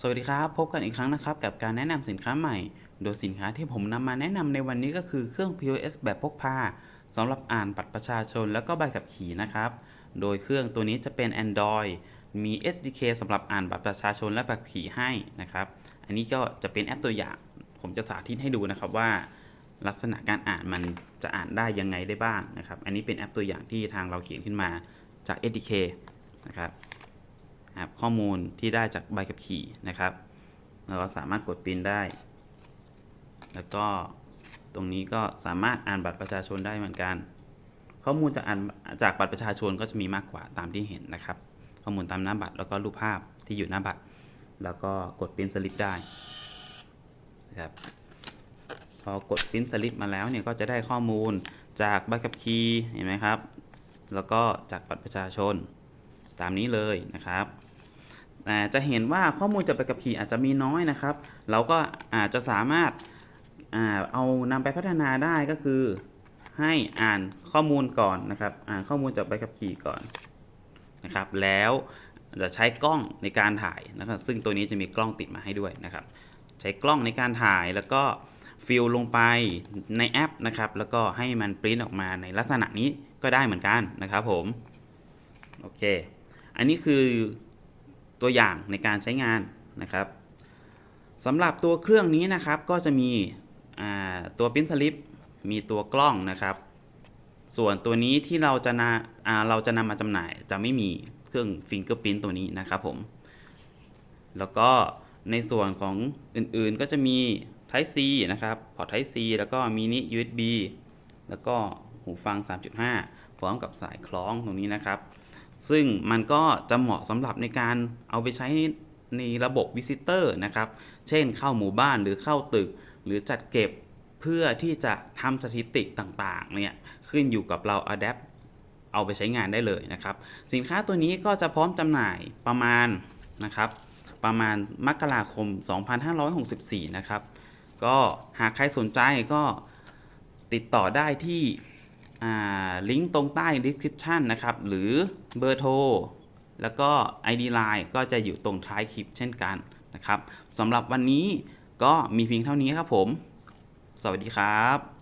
สวัสดีครับ พบกันอีกครั้งนะครับ กับการแนะนำสินค้าใหม่ โดยสินค้าที่ผมนำมาแนะนำในวันนี้ก็คือเครื่อง POS แบบพกพาสำหรับอ่านบัตรประชาชนแล้วก็ใบขับขี่นะครับ โดยเครื่องตัวนี้จะเป็น Android มี SDK สำหรับอ่านบัตรประชาชนและใบขี่ให้นะครับ อันนี้ก็จะเป็นแอปตัวอย่าง ผมจะสาธิตให้ดูนะครับว่า ลักษณะการอ่านมันจะอ่านได้ยังไงได้บ้างนะครับ อันนี้เป็นแอปตัวอย่างที่ทางเราเขียนขึ้นมาจาก SDK นะครับ ข้อมูลที่ได้จากใบขับขี่นะครับเราก็สามารถกดปริ้นได้ แล้วก็ตรงนี้ก็สามารถอ่านบัตรประชาชนได้เหมือนกัน ข้อมูลจากอ่านจากบัตรประชาชนก็จะมีมากกว่าตามที่เห็นนะครับ ข้อมูลตามหน้าบัตรแล้วก็รูปภาพที่อยู่หน้าบัตร แล้วก็กดปริ้นสลิปได้นะครับพอกดปริ้นสลิปมาแล้วเนี่ยก็จะได้ข้อมูลจากใบขับขี่เห็นไหมครับ แล้วก็จากบัตรประชาชน ตามนี้เลยนะครับแต่จะเห็นว่าข้อมูลจากใบขับขี่อาจจะมีน้อยนะครับ เราก็อาจจะสามารถเอานำไปพัฒนาได้ก็คือ ให้อ่านข้อมูลก่อนนะครับ อ่านข้อมูลจากใบขับขี่ก่อนนะครับ แล้วจะใช้กล้องในการถ่ายนะครับ ซึ่งตัวนี้จะมีกล้องติดมาให้ด้วยนะครับ ใช้กล้องในการถ่ายแล้วก็ฟิลลงไปในแอปนะครับ แล้วก็ให้มันปริ้นออกมาในลักษณะนี้ก็ได้เหมือนกันนะครับผม โอเค อันนี้คือตัวอย่างในการใช้งานนะครับสำหรับตัวเครื่องนี้นะครับก็จะมีตัวพิมพ์สลิปมีตัวกล้องนะครับ ส่วนตัวนี้ที่เราจะนาอ่าเราจะนำมาจำหน่ายจะไม่มีเครื่องฟิงเกอร์พิ n ตัวนี้นะครับผม แล้วก็ในส่วนของอื่นๆก็จะมี Type C นะครับพอร์ต Type C แล้วก็มินิ USB แล้วก็หูฟัง 3.5 พร้อมกับสายคล้องตรงนี้นะครับ ซึ่งมันก็จะเหมาะสำหรับในการเอาไปใช้ในระบบวิสิเตอร์นะครับ เช่นเข้าหมู่บ้านหรือเข้าตึก หรือจัดเก็บเพื่อที่จะทำสถิติต่างๆเนี่ยขึ้นอยู่กับเราอ a d a p t เอาไปใช้งานได้เลยนะครับ สินค้าตัวนี้ก็จะพร้อมจำหน่ายประมาณนะครับ ประมาณมกราคม 2564 นะครับ ก็หากใครสนใจก็ติดต่อได้ที่ ลิงก์ตรงใต้ description นะครับ หรือเบอร์โทร แล้วก็ ID Line ก็จะอยู่ตรงท้ายคลิปเช่นกันนะครับสำหรับวันนี้ก็มีเพียงเท่านี้ครับผม สวัสดีครับ